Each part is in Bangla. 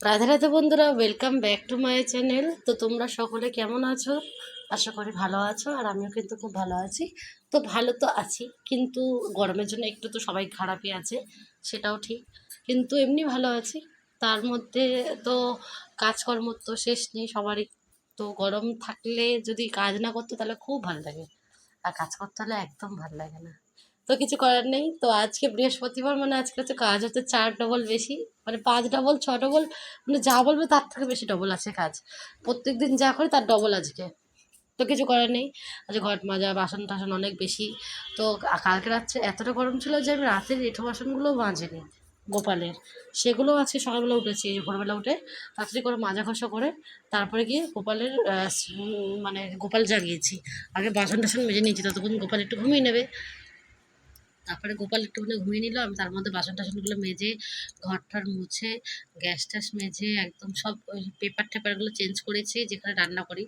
রাধে রাধে বন্ধুরা welcome back to my channel তো তোমরা সকলে কেমন আছো? আশা করি ভালো আছো, আর আমিও কিন্তু খুব ভালো আছি। তো ভালো তো আছি, কিন্তু গরমের জন্য একটু তো সবাই খারাপই আছে, সেটাও ঠিক। কিন্তু এমনি ভালো আছি। তার মধ্যে তো কাজকর্ম তো শেষ নেই, সবারই তো গরম থাকলে যদি কাজ না করতো তাহলে খুব ভালো লাগে। আর কাজ করতে হলে একদম ভালো লাগে না। তো কিছু করার নেই। তো আজকে বৃহস্পতিবার মানে আজকে হচ্ছে কাজ হচ্ছে চার ডবল বেশি মানে পাঁচ ডবল ছ ডবল মানে যা বলবে তার থেকে বেশি ডবল আছে কাজ। প্রত্যেক দিন যা করে তার ডবল আজকে। তো কিছু করার নেই। আজ ঘট মাজা, বাসন টাসন অনেক বেশি। তো কালকে রাত্রে এতটা গরম ছিল যে আমি রাতের এঁঠো বাসনগুলোও মাজিনি গোপালের। সেগুলো আজকে সকালবেলা উঠেছি, ভোরবেলা উঠে তাড়াতাড়ি করে মাজা ঘষা করে তারপরে গিয়ে গোপালের মানে গোপাল জাগিয়েছি। আগে বাসন টাসন মেজে নিয়েছি, ততক্ষণ গোপাল একটু ঘুমিয়ে নেবে। তারপরে গোপাল একটুখানি ঘুমিয়ে নিল, আমি তার মধ্যে বাসন টাসনগুলো মেজে ঘর টর মুছে গ্যাস ট্যাস মেজে, একদম সব ওই পেপার টেপারগুলো চেঞ্জ করেছি, যেখানে রান্না করি।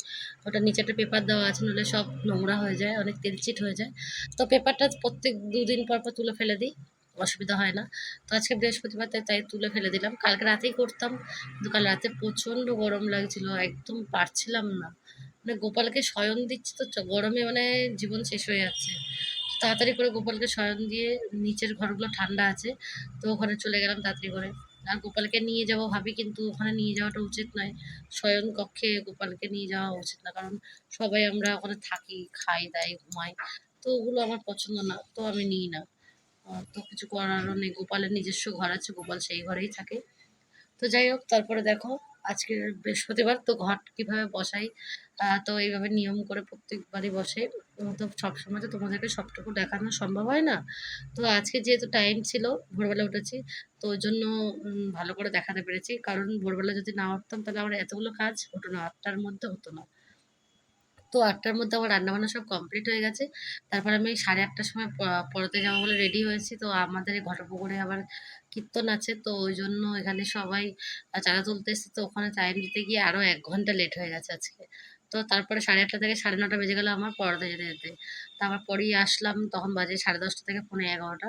ওটা নিচে একটা পেপার দেওয়া আছে নাহলে সব নোংরা হয়ে যায়, অনেক তেলচিট হয়ে যায়। তো পেপারটা প্রত্যেক দুদিন পর পর তুলে ফেলে দিই, অসুবিধা হয় না। তো আজকে বৃহস্পতিবার, তাই তুলে ফেলে দিলাম। কালকে রাতেই করতাম, কিন্তু কাল রাতে প্রচণ্ড গরম লাগছিল, একদম পারছিলাম না। মানে গোপালকে শয়ন দিচ্ছি তো গরমে মানে জীবন শেষ হয়ে যাচ্ছে। তাড়াতাড়ি করে গোপালকে শয়ন দিয়ে নিচের ঘরগুলো ঠান্ডা আছে, তো ওখানে চলে গেলাম তাড়াতাড়ি করে। আর গোপালকে নিয়ে যাব ভাবি, কিন্তু ওখানে নিয়ে যাওয়াটা উচিত নয়। শয়ন কক্ষে গোপালকে নিয়ে যাওয়া উচিত না, কারণ সবাই আমরা ওখানে থাকি, খাই, দাই, ঘুমাই, তো ওগুলো আমার পছন্দ না, তো আমি নিই না। তো কিছু করারও নেই, গোপালের নিজস্ব ঘর আছে, গোপাল সেই ঘরেই থাকে। তো যাই হোক, তারপরে দেখো আজকে বৃহস্পতিবার, তো ঘট কীভাবে বসাই তো এইভাবে নিয়ম করে প্রত্যেকবারই বসে। তো সবসময় তো তোমাদেরকে সবটুকু দেখানো সম্ভব হয় না। তো আজকে যেহেতু টাইম ছিল, ভোরবেলা উঠেছি, তো ওই জন্য ভালো করে দেখাতে পেরেছি। কারণ ভোরবেলা যদি না উঠতাম, তাহলে আমার এতগুলো কাজ হতো না আটটার মধ্যে হতো না। তো আটটার মধ্যে আমার রান্নাবান্না সব কমপ্লিট হয়ে গেছে। তারপর আমি সাড়ে আটটার সময় পড়াতে যাব বলে রেডি হয়েছি। তো আমাদের এই ঘটপুকুরে আবার কীর্তন আছে। তো ওই জন্য এখানে সবাই চাঁদা তুলতে এসেছে। তো ওখানে টাইম দিতে গিয়ে আরও এক ঘণ্টা লেট হয়ে গেছে আজকে। তো তারপরে সাড়ে আটটা থেকে সাড়ে নটা বেজে গেলো আমার পড়াতে যেতে যেতে। তারপর পড়িয়ে আসলাম, তখন বাজে সাড়ে দশটা থেকে পৌনে এগারোটা।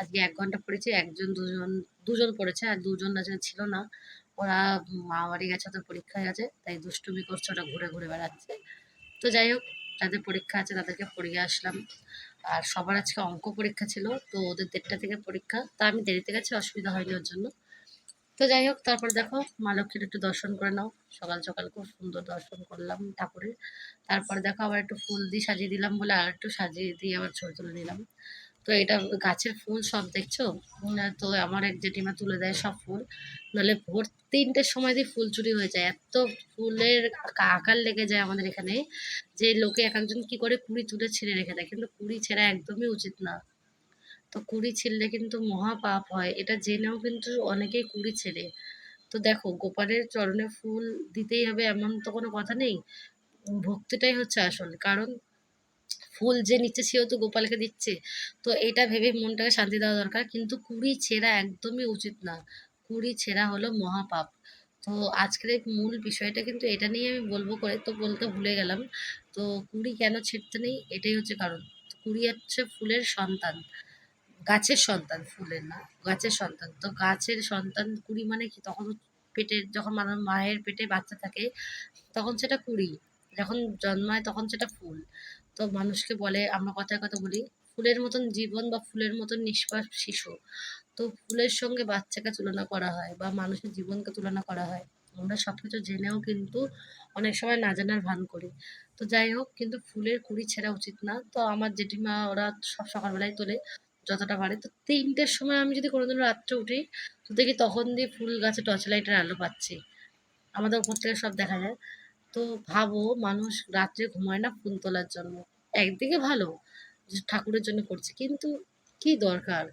আজকে এক ঘণ্টা পড়েছি, একজন, দুজন দুজন পড়েছে আর দুজন আজকে ছিল না। ওরা মামাবাড়ি গেছে, ওদের পরীক্ষা গেছে। তাই দুষ্টুমি করছে ওটা ঘুরে ঘুরে বেড়াচ্ছে। তো যাই হোক, যাদের পরীক্ষা আছে তাদেরকে পড়িয়ে আসলাম। আর সবার আজকে অঙ্ক পরীক্ষা ছিল, তো ওদের দেড়টা থেকে পরীক্ষা। তা আমি দেরিতে গেছি, অসুবিধা হয়নি ওর জন্য। তো যাই হোক, তারপর দেখো, মা লক্ষ্মীর একটু দর্শন করে নাও। সকাল সকাল খুব সুন্দর দর্শন করলাম ঠাকুরের। তারপর দেখো, আবার একটু ফুল দিয়ে সাজিয়ে দিলাম বলে আর একটু সাজিয়ে দিয়ে আবার ছবি তুলে নিলাম। তো এটা গাছের ফুল সব দেখছ? তো আমার এক জেঠিমা তুলে দেয় সব ফুল। নাহলে ভোর তিনটের সময় দিয়ে ফুল চুরি হয়ে যায়, এত ফুলের আকার লেগে যায় আমাদের এখানে যে লোকে এক একজন কি করে কুড়ি তুলে ছিঁড়ে রেখে দেয়। কিন্তু কুড়ি ছেঁড়া একদমই উচিত না। তো কুড়ি ছিঁড়লে কিন্তু মহা পাপ হয়। এটা জেনেও কিন্তু অনেকেই কুড়ি ছেড়ে। তো দেখো, গোপালের চরণে ফুল দিতেই হবে এমন তো কোনো কথা নেই। ভক্তিটাই হচ্ছে আসল। কারণ ফুল যে নিচ্ছে, সেও তো গোপালকে দিচ্ছে। তো এটা ভেবে মনটাকে শান্তি দেওয়া দরকার। কিন্তু কুড়ি ছেঁড়া একদমই উচিত না। কুড়ি ছেঁড়া হলো মহাপাপ। তো আজকের মূল বিষয়টা কিন্তু এটা নিয়ে আমি বলব করে তো বলতে ভুলে গেলাম। তো কুড়ি কেন ছিঁড়তে নেই? এটাই হচ্ছে কারণ। কুড়ি হচ্ছে ফুলের সন্তান। গাছের সন্তান, ফুলের না, গাছের সন্তান। তো গাছের সন্তান কুড়ি মানে কি? তখন পেটে যখন মায়ের পেটে বাচ্চা থাকে, তখন সেটা কুড়ি। যখন জন্মায় তখন সেটা ফুল। তো মানুষকে বলে, আমরা কথায় কথা বলি, ফুলের মতন জীবন বা ফুলের মতন নিষ্পাপ শিশু। তো ফুলের সঙ্গে বাচ্চাকে তুলনা করা হয় বা মানুষের জীবনকে তুলনা করা হয়। আমরা সব কিছু জেনেও কিন্তু অনেক সময় না জানার ভান করি। তো যাই হোক, কিন্তু ফুলের কুড়ি ছেঁড়া উচিত না। তো আমার জেঠিমা ওরা সব সকালবেলায় তোলে যতটা পারে। তো তিনটের সময় আমি যদি কোনোদিন রাত্রে উঠি, তো দেখি তখন দিয়ে ফুল গাছে টর্চ লাইটের আলো পাচ্ছি। আমাদের উপর থেকে সব দেখা যায়। তো ভাবো, মানুষ রাত্রে ঘুমায় না ফুল তোলার জন্য। একদিকে ভালো ঠাকুরের জন্য করছে। কিন্তু কি দরকার?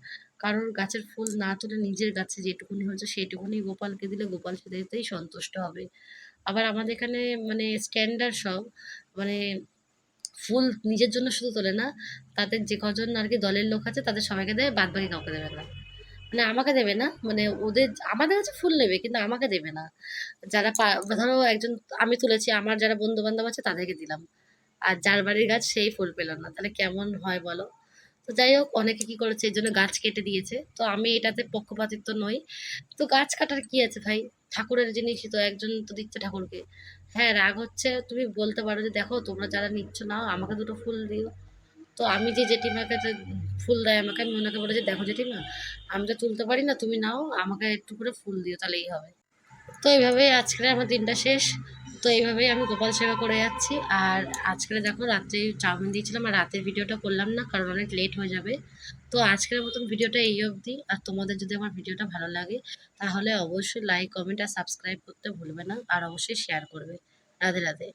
কারোর গাছের ফুল না তুলে নিজের গাছে যেটুকুনি হয়েছে সেইটুকুনি গোপালকে দিলে গোপাল সেটাতেই সন্তুষ্ট হবে। আবার আমাদের এখানে মানে স্ট্যান্ডার্ড সব মানে ফুল নিজের জন্য শুধু তোলে না, তাদের যে কজন আর কি দলের লোক আছে তাদের সবাইকে দেবে বাদ বাকি কাউকে দেবে না। মানে আমাকে দেবে না মানে ওদের, আমাদের কাছে ফুল নেবে কিন্তু আমাকে দেবে না। যারা ধরো একজন আমি তুলেছি, আমার যারা বন্ধু বান্ধব আছে তাদেরকে দিলাম। আর যার বাড়ির গাছ সেই ফুল পেল না। তাহলে কেমন হয় বলো? তো যাই হোক, অনেকে কি করেছে, এই জন্য গাছ কেটে দিয়েছে। তো আমি এটাতে পক্ষপাতিত্ব নই। তো গাছ কাটার কি আছে ভাই? ঠাকুরের জিনিসই তো, একজন তো দিচ্ছে ঠাকুরকে। হ্যাঁ রাগ হচ্ছে, তুমি বলতে পারো যে দেখো, তোমরা যারা নিচ্ছ নাও, আমাকে দুটো ফুল দিও। তো আমি যে জেঠিমাকে যে ফুল দেয়, আমাকে, আমি ওনাকে বলেছি, দেখো জেঠিমা, আমি তো তুলতে পারি না, তুমি নাও, আমাকে একটু করে ফুল দিও, তাহলেই হবে। তো এইভাবেই আজকের আমার দিনটা শেষ। তো এইভাবেই আমি গোপাল সেবা করে যাচ্ছি। আর আজকে দেখো রাত্রে চাউমিন দিয়েছিলাম আর রাতের ভিডিওটা করলাম না, কারণ অনেক লেট হয়ে যাবে। তো আজকের মতন ভিডিওটা এই অবধি। আর তোমাদের যদি আমার ভিডিওটা ভালো লাগে, তাহলে অবশ্যই লাইক কমেন্ট আর সাবস্ক্রাইব করতে ভুলবে না। আর অবশ্যই শেয়ার করবে। রাধে রাধে।